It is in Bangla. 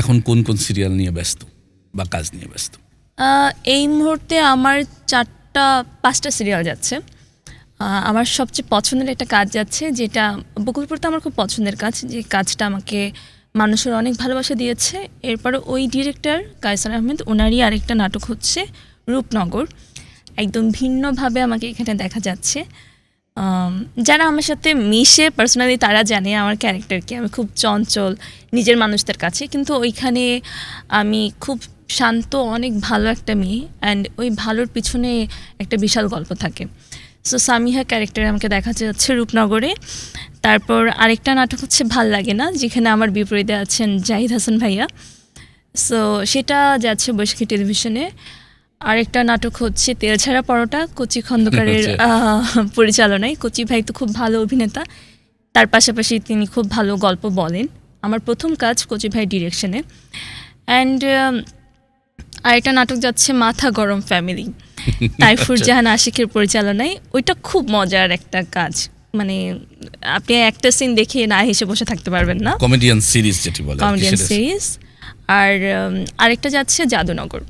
এখন কোন কোন সিরিয়াল নিয়ে ব্যস্ত বা কাজ নিয়ে ব্যস্ত? এই মুহূর্তে আমার চারটা, পাঁচটা সিরিয়াল যাচ্ছে। আমার সবচেয়ে পছন্দের একটা কাজ যাচ্ছে, যেটা বকুলপুরতে আমার খুব পছন্দের কাজ, যে কাজটা আমাকে মানুষের অনেক ভালোবাসা দিয়েছে। এরপরে ওই ডিরেক্টর কায়সার আহমেদ ওনারই আরেকটা নাটক হচ্ছে রূপনগর। একদম ভিন্নভাবে আমাকে এখানে দেখা যাচ্ছে। যারা আমার সাথে মিশে পার্সোনালি তারা জানে আমার ক্যারেক্টারকে আমি খুব চঞ্চল, নিজের মানুষদের কাছে। কিন্তু ওইখানে আমি খুব শান্ত, অনেক ভালো একটা মেয়ে। অ্যান্ড ওই ভালোর পিছনে একটা বিশাল গল্প থাকে। সো সামিহা ক্যারেক্টারে আমাকে দেখা যাচ্ছে রূপনগরে। তারপর আরেকটা নাটক হচ্ছে ভালো লাগে না, যেখানে আমার বিপরীতে আছেন জাহিদ হাসান ভাইয়া। সো সেটা যাচ্ছে বৈশাখী টেলিভিশনে আরেকটা নাটক হচ্ছে তেল ছাড়া পরোটা কচি খন্দকারের। পরিচালনায়। কচি ভাই তো খুব ভালো অভিনেতা। তার পাশাপাশি তিনি খুব ভালো গল্প বলেন। আমার প্রথম কাজ কচি ভাই ডিরেকশনে অ্যান্ড আরেকটা নাটক যাচ্ছে মাথা গরম ফ্যামিলি তাইফুর আচ্ছা। জাহান আশিকের পরিচালনায়। ওইটা খুব মজার একটা কাজ। মানে আপনি একটা সিন দেখে না হেসে বসে থাকতে পারবেন না। কমেডিয়ান সিরিজ যেটি বলে কমেডিয়ান সিরিজ আর উম, আরেকটা যাচ্ছে জাদুনগর